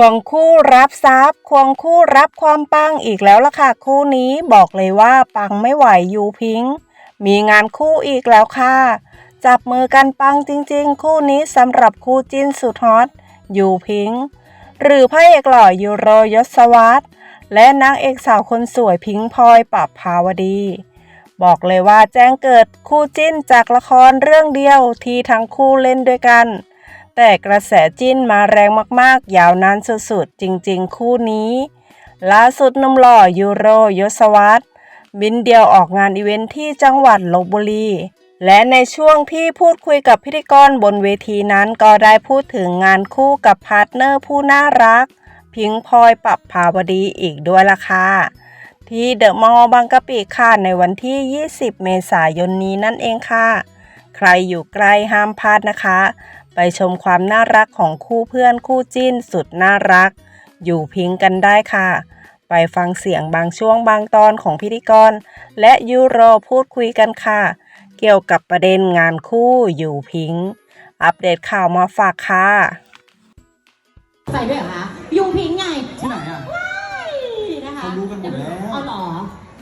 ควงคู่รับทรัพย์ ควงคู่รับความปังอีกแล้วล่ะค่ะคู่นี้บอกเลยว่าปังไม่ไหวยูพิงค์มีงานคู่อีกแล้วค่ะ จับมือกันปังจริงๆ คู่นี้สำหรับคู่จิ้นสุดฮอตยูพิงค์หรือพระเอกหล่อยูโรยศวัตและนางเอกสาวคนสวยพิงค์พลอยปรับภาวดี บอกเลยว่าแจ้งเกิดคู่จิ้นจากละครเรื่องเดียวที่ทั้งคู่เล่นด้วยกัน แต่กระแสจิ้นมาแรงมากๆ ยาวนานสุดๆ จริงๆ คู่นี้ ล่าสุดนุ่มหล่อยูโรยศวัตบินเดียวออกงานอีเวนท์ที่จังหวัดลบบุรี และในช่วงที่พูดคุยกับพิธีกรบนเวทีนั้นก็ได้พูดถึงงานคู่กับพาร์ทเนอร์ผู้น่ารัก พิงพลอยปรับภาวดีอีกด้วยล่ะค่ะที่เดอะมอลล์บางกะปิค่ะในวันที่ 20 เมษายนนี้นั่นเองค่ะ ใครอยู่ใกล้ห้ามพลาดนะคะ ไปชมความน่ารักของคู่เพื่อนคู่จิ้นสุดน่ารัก อยู่พิงกันได้ค่ะ ไปฟังเสียงบางช่วงบางตอนของพิธีกร และยูโรพูดคุยกันค่ะ เกี่ยวกับประเด็นงานคู่อยู่พิง อัปเดตข่าวมาฝากค่ะใจด้วยเหรอคะยูพิงค์ไงที่ไหนอะนะคะเขารู้กันหมดแล้วเอาเหรอ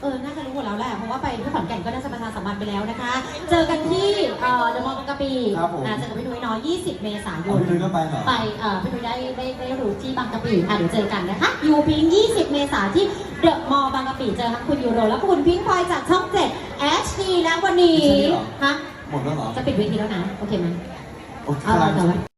เออ น่าจะรู้หมดแล้วแหละ เพราะว่าไปที่ขอนแก่นก็น่าจะประชาสัมพันธ์ไปแล้วนะคะ เจอกันที่ เอ่อเดอะมอลล์บางกะปิครับผมนะเจอกับพี่นุ้ยเนาะ20 เมษายเอาน พี่นุ้ยก็ไปเหรอ ไปเอ่อพี่นุ้ยได้ได้ได้รู้ที่บางกะปิอะเดี๋ยวเจอกันนะคะยูพิงค์20 เมษายนที่เดอะมอลล์บางกะปิเจอทั้งคุณยูโรและคุณพิงค์พลอยจากช่อง7 HD และวันนี้ไม่ใช่เหรอ ฮะหมดแล้วเหรอจะปิดเวทีแล้วนะ โอเคไหมโอเค เอาเอาแต่ว่า